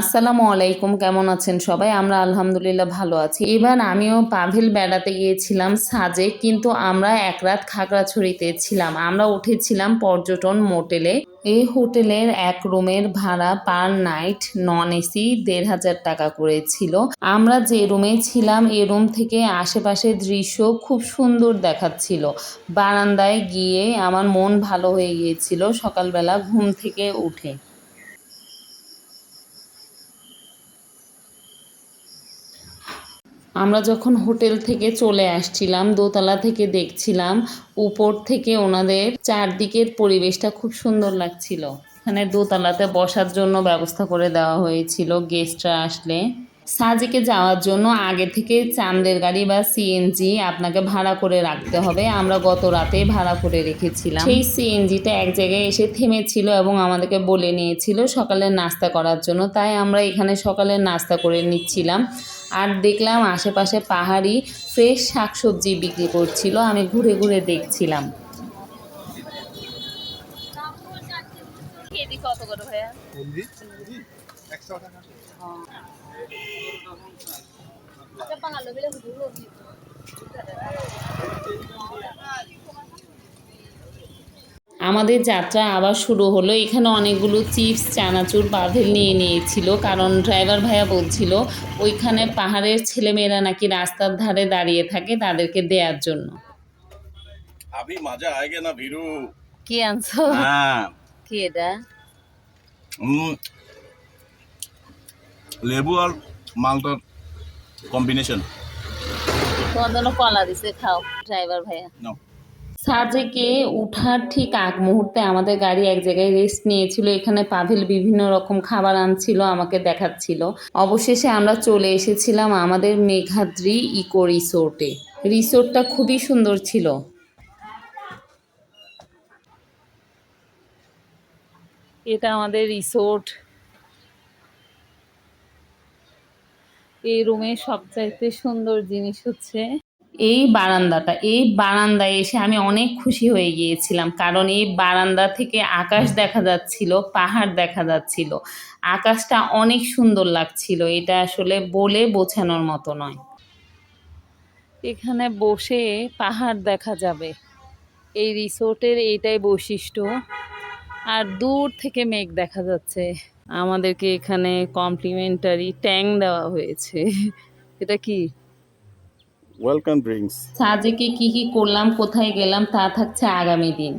আসসালামু আলাইকুম, কেমন আছেন সবাই? আমরা আলহামদুলিল্লাহ ভালো আছি। এবার আমিও পাভেল বেড়াতে গিয়েছিলাম সাজে কিন্তু আমরা এক রাত খাগড়াছড়িতে ছিলাম। আমরা উঠেছিলাম পর্যটন মোটেলে। এই হোটেলের এক রুমের ভাড়া পার নাইট নন এসি দেড় হাজার টাকা করে ছিল। আমরা যে রুমে ছিলাম, এ রুম থেকে আশেপাশের দৃশ্য খুব সুন্দর দেখাচ্ছিল। বারান্দায় গিয়ে আমার মন ভালো হয়ে গিয়েছিল সকালবেলা ঘুম থেকে উঠে। আমরা যখন হোটেল থেকে চলে আসছিলাম, দোতলা থেকে দেখছিলাম, উপর থেকে ওনাদের চারদিকের পরিবেশটা খুব সুন্দর লাগছিল। এখানে দোতলাতে বসার জন্য ব্যবস্থা করে দেওয়া হয়েছিল গেস্টরা আসলে। সাজেকে যাওয়ার জন্য আগে থেকে চান্দের গাড়ি বা সিএনজি আপনাকে ভাড়া করে রাখতে হবে। আমরা গত রাতে ভাড়া করে রেখেছিলাম। সেই সিএনজিটা এক জায়গায় এসে থেমেছিল এবং আমাদেরকে বলে নিয়েছিল সকালে নাস্তা করার জন্য। তাই আমরা এখানে সকালে নাস্তা করে নিচ্ছিলাম। আর দেখলাম আশেপাশে পাহাড়ি ফ্রেশ শাকসবজি বিক্রি করছিল আমি ঘুরে ঘুরে দেখছিলাম। ভাইয়া একশো টাকা আচ্ছা বাঙালো বিলে হুজুর আমাদের যাত্রা আবার শুরু হলো। এখানে অনেকগুলো চিপস চানাচুর বাঁধেল নিয়ে নিয়েছিল। কারণ ড্রাইভার ভাইয়া বলছিল ওইখানে পাহাড়ের ছেলেমেয়েরা নাকি রাস্তার ধারে দাঁড়িয়ে থাকে তাদেরকে দেওয়ার জন্য। আবি মজা আয়গে না ভিরু। কি আনছো? হ্যাঁ। কি এটা? লেবু আর মালটার কম্বিনেশন তোমার জন্য কলা দিছে খাও ড্রাইভার ভাইয়া। সাজেকে উঠার ঠিক আগ মুহূর্তে আমাদের গাড়ি এক জায়গায় রেস্ট নিয়েছিল, এখানে পাভেল বিভিন্ন রকম খাবার আনছিল, আমাকে দেখাচ্ছিল। অবশেষে আমরা চলে এসেছিলাম আমাদের মেঘাদ্রি ইকো রিসোর্টে। রিসোর্টটা খুবই সুন্দর ছিল। এটা আমাদের রিসোর্ট। এই রুমের সবচাইতে সুন্দর জিনিস হচ্ছে এই বারান্দাটা, এই বারান্দায় এসে আমি অনেক খুশি হয়ে গিয়েছিলাম। কারণ এই বারান্দা থেকে আকাশ দেখা যাচ্ছিল, পাহাড় দেখা যাচ্ছিল। আকাশটা অনেক সুন্দর লাগছিল, এটা আসলে বলে বোঝানোর মতো নয়। এখানে বসে পাহাড় দেখা যাবে। এই রিসোর্টের এইটাই বৈশিষ্ট্য। আর দূর থেকে মেঘ দেখা যাচ্ছে। আমাদেরকে এখানে কমপ্লিমেন্টারি ট্যাং দেওয়া হয়েছে। এটা কি? ওয়েলকাম ড্রিঙ্কস সাজেকে কি কি করলাম কোথায় গেলাম তা থাকছে আগামী দিন।